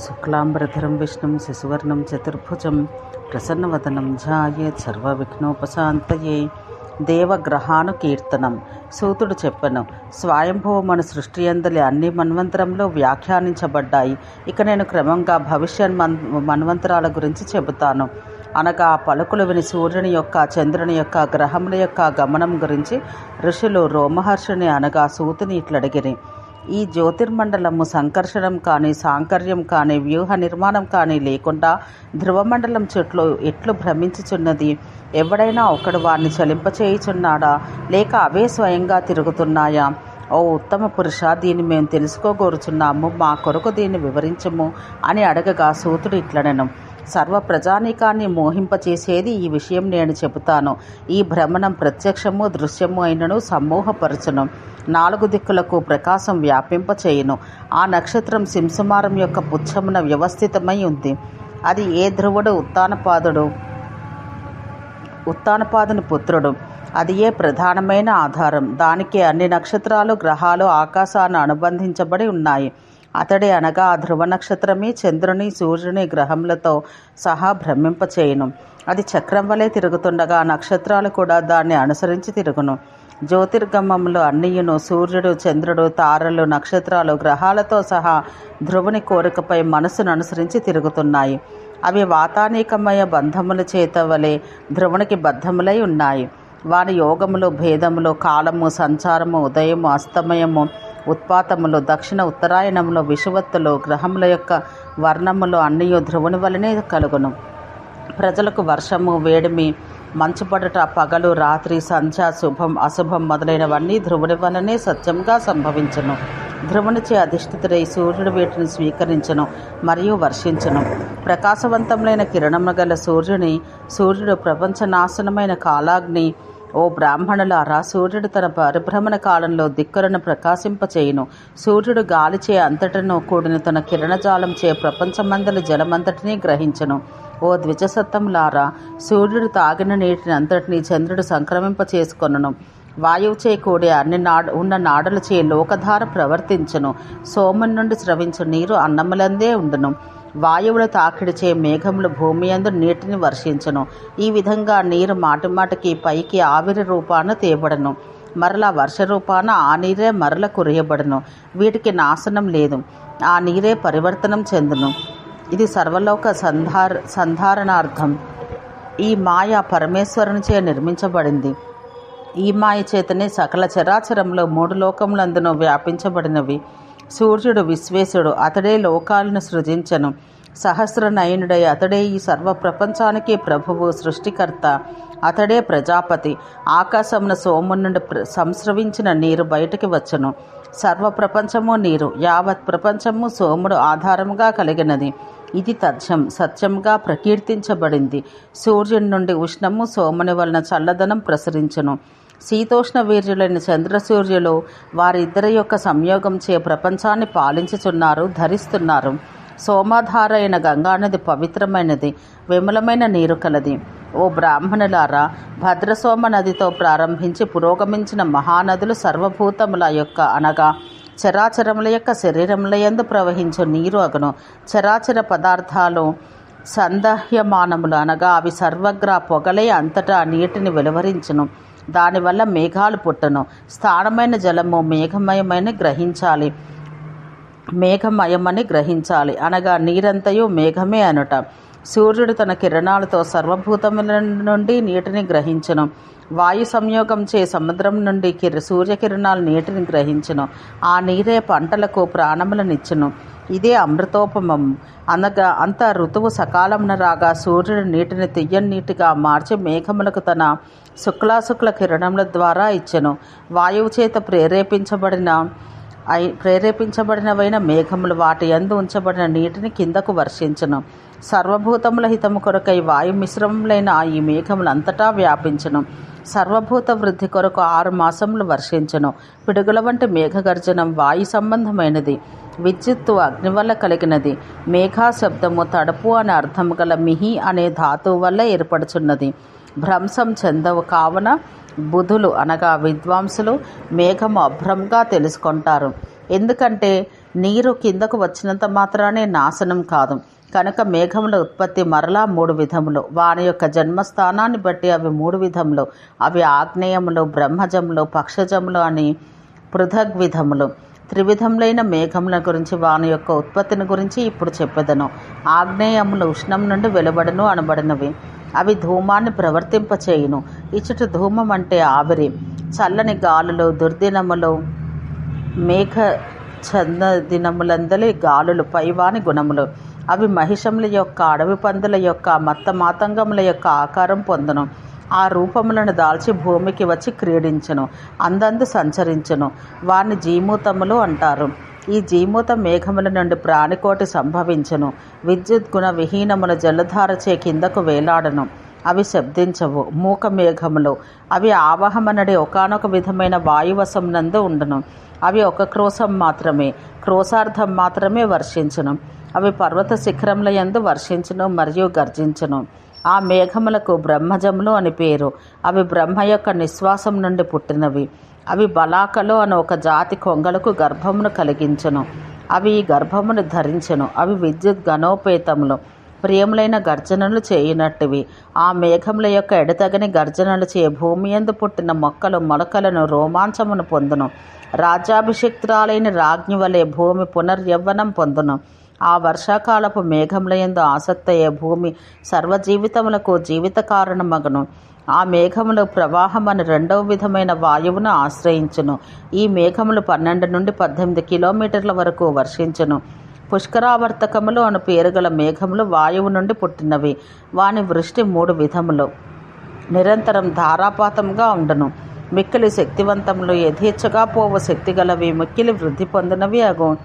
శుక్లాంబరధరం విష్ణుం శశివర్ణం చతుర్భుజం ప్రసన్నవదనం ఝాయేత్ సర్వవిఘ్నోపశాంతయే. దేవగ్రహాను కీర్తనం సూతుడు చెప్పను స్వయంభవమను సృష్టి అందలి అన్ని మన్వంతరంలో వ్యాఖ్యానించబడ్డాయి. ఇక నేను క్రమంగా భవిష్యత్ మన్ మన్వంతరాల గురించి చెబుతాను. అనగా ఆ పలుకులు విని సూర్యుని యొక్క చంద్రుని యొక్క గ్రహముల యొక్క గమనం గురించి ఋషులు రోమహర్షుని అనగా సూతుని ఇట్లడిగిరి. ఈ జ్యోతిర్మండలము సంకర్షణం కానీ సాంకర్యం కానీ వ్యూహ నిర్మాణం కానీ లేకుండా ధ్రువమండలం చుట్టూ ఎట్లు భ్రమించుచున్నది? ఎవడైనా ఒకడు వారిని చలింపచేయుచున్నాడా? లేక అవే స్వయంగా తిరుగుతున్నాయా? ఓ ఉత్తమ పురుష దీన్ని మేము తెలుసుకోగోరుచున్నాము మా కొరకు దీన్ని వివరించము అని అడగగా సూతుడు ఇట్లనెను. సర్వ ప్రజానీకాన్ని మోహింపచేసేది ఈ విషయం నేను చెబుతాను. ఈ భ్రమణం ప్రత్యక్షము దృశ్యము అయినను సమ్మోహపరచును నాలుగు దిక్కులకు ప్రకాశం వ్యాపింపచేయును. ఆ నక్షత్రం సింసమారం యొక్క పుచ్చమున వ్యవస్థితమై ఉంది. అది ఏ ధ్రువుడు? ఉత్తానపాదుడు. ఉత్తానపాదుని పుత్రుడు. అది ఏ ప్రధానమైన ఆధారం? దానికి అన్ని నక్షత్రాలు గ్రహాలు ఆకాశాన్ని అనుబంధించబడి ఉన్నాయి. అతడే అనగా ఆ ధ్రువ నక్షత్రమే చంద్రుని సూర్యుని గ్రహములతో సహా భ్రమింపచేయును. అది చక్రం వలె తిరుగుతుండగా నక్షత్రాలు కూడా దాన్ని అనుసరించి తిరుగును. జ్యోతిర్గమములు అన్నియును సూర్యుడు చంద్రుడు తారలు నక్షత్రాలు గ్రహాలతో సహా ధ్రువుని కోరికపై మనసును అనుసరించి తిరుగుతున్నాయి. అవి వాతానికమయ బంధముల చేత వలె ధ్రువునికి బద్ధములై ఉన్నాయి. వారి యోగములు భేదములు కాలము సంచారము ఉదయము అస్తమయము ఉత్పాతములు దక్షిణ ఉత్తరాయణములు విషువత్తులు గ్రహముల యొక్క వర్ణములు అన్నీ ధ్రువుని వలనే కలుగును. ప్రజలకు వర్షము వేడిమి మంచుపడుట పగలు రాత్రి సంధ్య శుభం అశుభం మొదలైనవన్నీ ధ్రువుని వలనే సత్యంగా సంభవించును. ధ్రువునిచే అధిష్ఠితుడై సూర్యుడు వీటిని స్వీకరించను మరియు వర్షించను. ప్రకాశవంతములైన కిరణము గల సూర్యుని సూర్యుడు ప్రపంచ నాశనమైన కాలాగ్ని ఓ బ్రాహ్మణులారా సూర్యుడు తన పరిభ్రమణ కాలంలో దిక్కులను ప్రకాశింపచేయును. సూర్యుడు గాలిచే అంతటను కూడిన తన కిరణజాలం చే ప్రపంచమందలి జలమంతటినీ గ్రహించను. ఓ ద్విజసత్తములారా సూర్యుడు తాగిన నీటిని అంతటినీ చంద్రుడు సంక్రమింప చేసుకొనును. వాయువుచే కూడి అన్ని నాడ ఉన్న నాడలచే లోకధార ప్రవర్తించును. సోమం నుండి స్రవించు నీరు అన్నములందే ఉండును. వాయువుల తాకిడిచే మేఘములు భూమి అందు నీటిని వర్షించను. ఈ విధంగా నీరు మాటిమాటికి పైకి ఆవిరి రూపాన తేబడను. మరలా వర్ష రూపాన ఆ నీరే మరల కురియబడును. వీటికి నాశనం లేదు. ఆ నీరే పరివర్తనం చెందును. ఇది సర్వలోక సంధార సంధారణార్థం. ఈ మాయ పరమేశ్వరునిచే నిర్మించబడింది. ఈ మాయ చేతనే సకల చరాచరంలో మూడు లోకములందును వ్యాపించబడినవి. సూర్యుడు విశ్వేశుడు అతడే లోకాలను సృజించను. సహస్ర నయనుడై అతడే ఈ సర్వ ప్రపంచానికి ప్రభువు సృష్టికర్త అతడే ప్రజాపతి. ఆకాశమున సోము నుండి ప్ర- సంస్రవించిన నీరు బయటికి వచ్చును. సర్వ ప్రపంచము నీరు యావత్ ప్రపంచము సోముడు ఆధారముగా కలిగినది. ఇది తథ్యం సత్యంగా ప్రకీర్తించబడింది. సూర్యుని నుండి ఉష్ణము సోముని వలన చల్లదనం ప్రసరించును. శీతోష్ణ వీర్యులైన చంద్రసూర్యులు వారిద్దరి యొక్క సంయోగం చే ప్రపంచాన్ని పాలించుచున్నారు ధరిస్తున్నారు. సోమాధార అయిన గంగానది పవిత్రమైనది విమలమైన నీరు కలది. ఓ బ్రాహ్మణులారా భద్రసోమ నదితో ప్రారంభించి పురోగమించిన మహానదులు సర్వభూతముల యొక్క అనగా చరాచరముల యొక్క శరీరముల యందు ప్రవహించు నీరు అగును. చరాచర పదార్థాలు సందహ్యమానములు అనగా అవి సర్వగ్ర పొగలే అంతటా నీటిని వెలువరించును. దానివల్ల మేఘాలు పుట్టను. స్థానమైన జలము మేఘమయమైన గ్రహించాలి. మేఘమయమని గ్రహించాలి. అనగా నీరంతయు మేఘమే అనుట. సూర్యుడు తన కిరణాలతో సర్వభూతముల నుండి నీటిని గ్రహించను. వాయు సంయోగం చే సముద్రం నుండి కిర సూర్యకిరణాలు నీటిని గ్రహించను. ఆ నీరే పంటలకు ప్రాణములనిచ్చును. ఇదే అమృతోపమం. అనగా అంత ఋతువు సకాలమున రాగా సూర్యుడు నీటిని తియ్యని నీటిగా మార్చి మేఘములకు తన శుక్లాశుక్ల కిరణముల ద్వారా ఇచ్చెను. వాయువు చేత ప్రేరేపించబడిన ప్రేరేపించబడినవైన మేఘములు వాటి యందు ఉంచబడిన నీటిని కిందకు వర్షించను. సర్వభూతముల హితము కొరకై వాయు మిశ్రమములైన ఈ మేఘములు అంతటా వ్యాపించును. సర్వభూత వృద్ధి కొరకు ఆరు మాసములు వర్షించను. పిడుగుల వంటి మేఘగర్జనం వాయు సంబంధమైనది. విద్యుత్తు అగ్ని వల్ల కలిగినది. మేఘా శబ్దము తడుపు అనే అర్థము గల మిహి అనే ధాతువు వల్ల ఏర్పడుచున్నది. భ్రంశం చెందవు కావున బుధులు అనగా విద్వాంసులు మేఘము అభ్రంగా తెలుసుకుంటారు. ఎందుకంటే నీరు కిందకు వచ్చినంత మాత్రానే నాశనం కాదు. కనుక మేఘముల ఉత్పత్తి మరలా మూడు విధములు. వాని యొక్క జన్మస్థానాన్ని బట్టి అవి మూడు విధములు. అవి ఆగ్నేయములు బ్రహ్మజములు పక్షజములు అని పృథగ్విధములు త్రివిధములైన మేఘముల గురించి వాని యొక్క ఉత్పత్తిని గురించి ఇప్పుడు చెప్పెదను. ఆగ్నేయములు ఉష్ణం నుండి వెలువడను అనబడినవి. అవి ధూమాన్ని ప్రవర్తింపచేయును. ఇచ్చట ధూమం అంటే ఆవిరి. చల్లని గాలులు దుర్దినములు మేఘ చంద దినములందలి గాలులు పైవాని గుణములు. అవి మహిషముల యొక్క అడవి పందుల యొక్క మత్త మాతంగముల యొక్క ఆకారం పొందును. ఆ రూపములను దాల్చి భూమికి వచ్చి క్రీడించును. అందందు సంచరించును. వారిని జీమూతములు అంటారు. ఈ జీమూత మేఘముల నుండి ప్రాణికోటి సంభవించును. విద్యుత్ గుణ విహీనముల జలధారచే కిందకు వేలాడను. అవి శబ్దించవు. మూక మేఘములు. అవి ఆవహమనడి ఒకనొక విధమైన వాయువశం నందు ఉండును. అవి ఒక క్రోశం మాత్రమే. క్రోశార్థం మాత్రమే వర్షించును. అవి పర్వత శిఖరముల యందు వర్షించును మరియు గర్జించును. ఆ మేఘములకు బ్రహ్మజములు అని పేరు. అవి బ్రహ్మ యొక్క నిశ్వాసం నుండి పుట్టినవి. అవి బలాకలు అని ఒక జాతి కొంగలకు గర్భమును కలిగించును. అవి ఈ గర్భమును ధరించును. అవి విద్యుత్ గణోపేతములు ప్రియములైన గర్జనలు చేయునట్టువి. ఆ మేఘముల యొక్క ఎడతగని గర్జనలు చే భూమి ఎందు పుట్టిన మొక్కలు మొలకలను రోమాంచమును పొందును. రాజ్యాభిషిక్తురాలైన రాజ్ఞి వలె భూమి పునర్యవ్వనం పొందును. ఆ వర్షాకాలపు మేఘములయందు ఆసక్తయ్యే భూమి సర్వజీవితములకు జీవిత కారణమగును. ఆ మేఘములు ప్రవాహం అని రెండవ విధమైన వాయువును ఆశ్రయించును. ఈ మేఘములు పన్నెండు నుండి పద్దెనిమిది కిలోమీటర్ల వరకు వర్షించును. పుష్కరావర్తకములు అను పేరుగల మేఘములు వాయువు నుండి పుట్టినవి. వాని వృష్టి మూడు విధములు. నిరంతరం ధారాపాతంగా ఉండను. మిక్కిలి శక్తివంతములు యథేచ్ఛగా పోవు శక్తిగలవి. మిక్కిలి వృద్ధి పొందినవి అగు.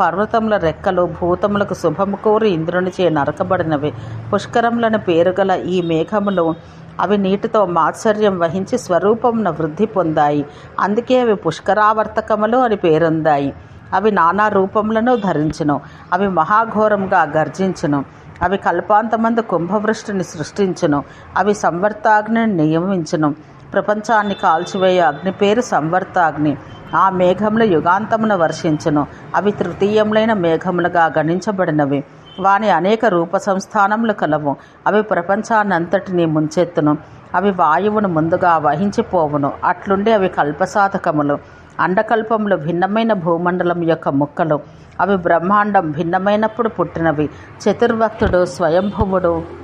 పర్వతముల రెక్కలు భూతములకు శుభము కోరి ఇంద్రునిచే నరకబడినవి. పుష్కరములను పేరుగల ఈ మేఘములు అవి నీటితో మాత్సర్యం వహించి స్వరూపమున వృద్ధి పొందాయి. అందుకే అవి పుష్కరావర్తకములు అని పేరొందాయి. అవి నానా రూపములను ధరించును. అవి మహాఘోరంగా గర్జించును. అవి కల్పాంతమందు కుంభవృష్టిని సృష్టించును. అవి సంవర్తాగ్ని నియమించును. ప్రపంచాన్ని కాల్చివేయ అగ్ని పేరు సంవర్తాగ్ని. ఆ మేఘములు యుగాంతమున వర్షించును. అవి తృతీయములైన మేఘములుగా గణించబడినవి. వాని అనేక రూప సంస్థానములు కలవు. అవి ప్రపంచాన్నంతటినీ ముంచెత్తును. అవి వాయువును ముందుగా వహించిపోవును. అట్లుండి అవి కల్పసాధకములు. అండకల్పములు భిన్నమైన భూమండలం యొక్క ముక్కలు. అవి బ్రహ్మాండం భిన్నమైనప్పుడు పుట్టినవి. చతుర్వక్తుడు స్వయంభువుడు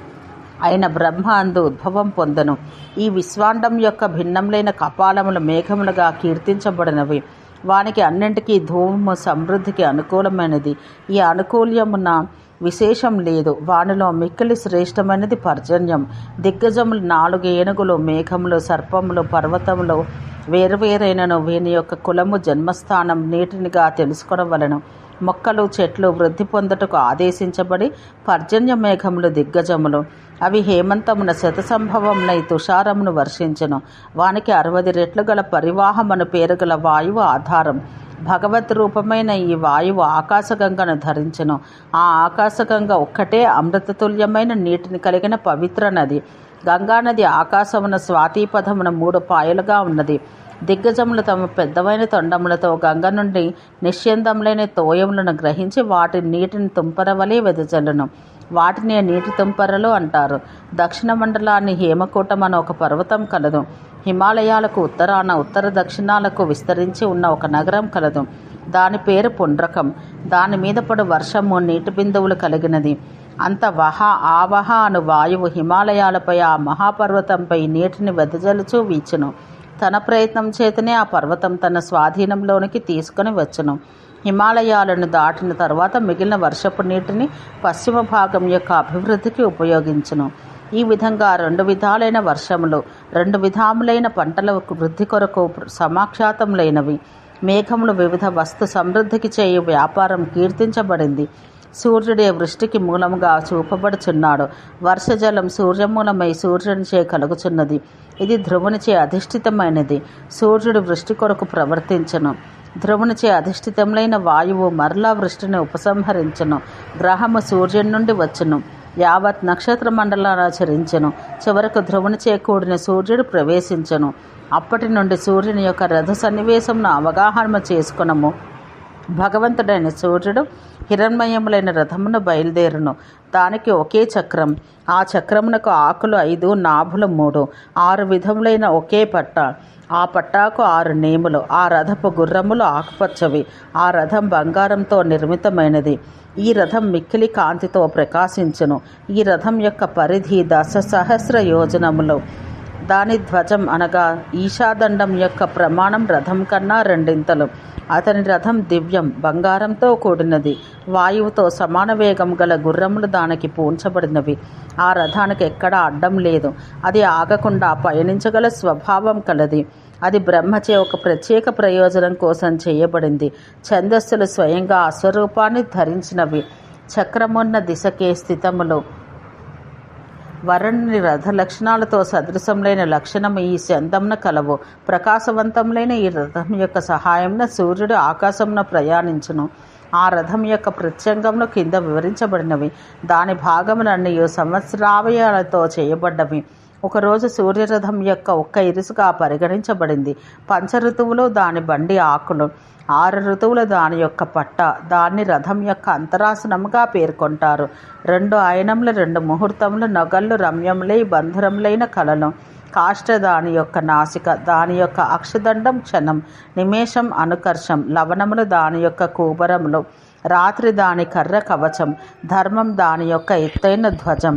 అయిన బ్రహ్మ అందు ఉద్భవం పొందను. ఈ విశ్వాండం యొక్క భిన్నములైన కపాలములు మేఘములుగా కీర్తించబడినవి. వానికి అన్నింటికీ ధూమము సమృద్ధికి అనుకూలమైనది. ఈ అనుకూల్యమున విశేషం లేదు. వానిలో మిక్కిలి శ్రేష్టమైనది పర్జన్యం. దిగ్గజములు నాలుగు ఏనుగులు మేఘములు సర్పములు పర్వతములు వేరువేరైనను వీని యొక్క కులము జన్మస్థానం నీటినిగా తెలుసుకోవడం వలన మొక్కలు చెట్లు వృద్ధి పొందుటకు ఆదేశించబడి పర్జన్య మేఘములు దిగ్గజములు. అవి హేమంతమున శతసంభవమునై తుషారమును వర్షించను. వానికి అరవది రెట్లు గల పరివాహమను పేరు గల వాయువు ఆధారం. భగవత్ రూపమైన ఈ వాయువు ఆకాశగంగను ధరించను. ఆ ఆకాశగంగ ఒక్కటే అమృతతుల్యమైన నీటిని కలిగిన పవిత్ర నది. గంగానది ఆకాశమున స్వాతిపథమున మూడు పాయలుగా ఉన్నది. దిగ్గజములు తమ పెద్దవైన తొండములతో గంగ నుండి నిశ్చందములైన తోయములను గ్రహించి వాటి నీటిని తుంపరవలే వెదజల్లును. వాటిని నీటి తుంపరలు అంటారు. దక్షిణ మండలాన్ని హేమకూటం అనే ఒక పర్వతం కలదు. హిమాలయాలకు ఉత్తరాన ఉత్తర దక్షిణాలకు విస్తరించి ఉన్న ఒక నగరం కలదు. దాని పేరు పుండ్రకం. దాని మీద పడు వర్షము నీటి బిందువులు కలిగినది. అంత వహ ఆవహ అను వాయువు హిమాలయాలపై ఆ మహాపర్వతంపై నీటిని వెదజల్లుచూ వీచును. తన ప్రయత్నం చేతనే ఆ పర్వతం తన స్వాధీనంలోనికి తీసుకొని వచ్చును. హిమాలయాలను దాటిన తర్వాత మిగిలిన వర్షపు నీటిని పశ్చిమ భాగం యొక్క అభివృద్ధికి ఉపయోగించును. ఈ విధంగా రెండు విధాలైన వర్షములు రెండు విధాములైన పంటల వృద్ధి కొరకు సమాఖ్యాతములైనవి. మేఘములు వివిధ వస్తు సమృద్ధికి చేయు వ్యాపారం కీర్తించబడింది. సూర్యుడే వృష్టికి మూలముగా చూపబడుచున్నాడు. వర్షజలం సూర్యమూలమై సూర్యునిచే కలుగుచున్నది. ఇది ధ్రువునిచే అధిష్ఠితమైనది. సూర్యుడు వృష్టి కొరకు ప్రవర్తించను. ధ్రువునిచే అధిష్ఠితములైన వాయువు మరలా వృష్టిని ఉపసంహరించను. గ్రహము సూర్యుని నుండి వచ్చును. యావత్ నక్షత్ర మండలాన్ని ఆచరించెను. చివరకు ధ్రువునిచే కూడిన సూర్యుడు ప్రవేశించను. అప్పటి నుండి సూర్యుని యొక్క రథ సన్నివేశంను అవగాహన చేసుకునము. భగవంతుడైన సూర్యుడు హిరణ్మయములైన రథమును బయలుదేరును. దానికి ఒకే చక్రం. ఆ చక్రమునకు ఆకులు ఐదు నాభులు మూడు. ఆరు విధములైన ఒకే పట్ట. ఆ పట్టాకు ఆరు నేములు. ఆ రథపు గుర్రములు ఆకుపచ్చవి. ఆ రథం బంగారంతో నిర్మితమైనది. ఈ రథం మిక్కిలి కాంతితో ప్రకాశించును. ఈ రథం యొక్క పరిధి దశ సహస్ర యోజనములు. దాని ధ్వజం అనగా ఈశాదండం యొక్క ప్రమాణం రథం కన్నా రెండింతలు. అతని రథం దివ్యం బంగారంతో కూడినది. వాయువుతో సమాన వేగం గల గుర్రములు దానికి పూంచబడినవి ఆ రథానికి ఎక్కడా అడ్డం లేదు. అది ఆగకుండా పయనించగల స్వభావం కలది. అది బ్రహ్మచే ఒక ప్రత్యేక ప్రయోజనం కోసం చేయబడింది. ఛందస్సులు స్వయంగా అస్వరూపాన్ని ధరించినవి. చక్రమున్న దిశకే స్థితములు. వరుణుని రథ లక్షణాలతో సదృశంలైన లక్షణం ఈ చందమున కలవు. ప్రకాశవంతములైన ఈ రథం యొక్క సహాయంన సూర్యుడు ఆకాశంలో ప్రయాణించును. ఆ రథం యొక్క ప్రత్యంగంలో కింద వివరించబడినవి. దాని భాగములన్నీ సంవత్సరావయాలతో చేయబడ్డవి. ఒకరోజు సూర్యరథం యొక్క ఒక్క ఇరుసుగా పరిగణించబడింది. పంచ ఋతువులు దాని బండి ఆకులు ఆరు ఋతువులు దాని యొక్క పట్ట దాన్ని రథం యొక్క అంతరాసనముగా పేర్కొంటారు. రెండు ఆయనములు రెండు ముహూర్తములు నగళ్ళు రమ్యములై బంధురములైన కళలు కాష్ట దాని యొక్క నాసిక దాని యొక్క అక్షదండం క్షణం నిమేషం అనుకర్షం లవణములు దాని యొక్క కూబరములు రాత్రి దాని కర్ర కవచం ధర్మం దాని యొక్క ఎత్తైన ధ్వజం.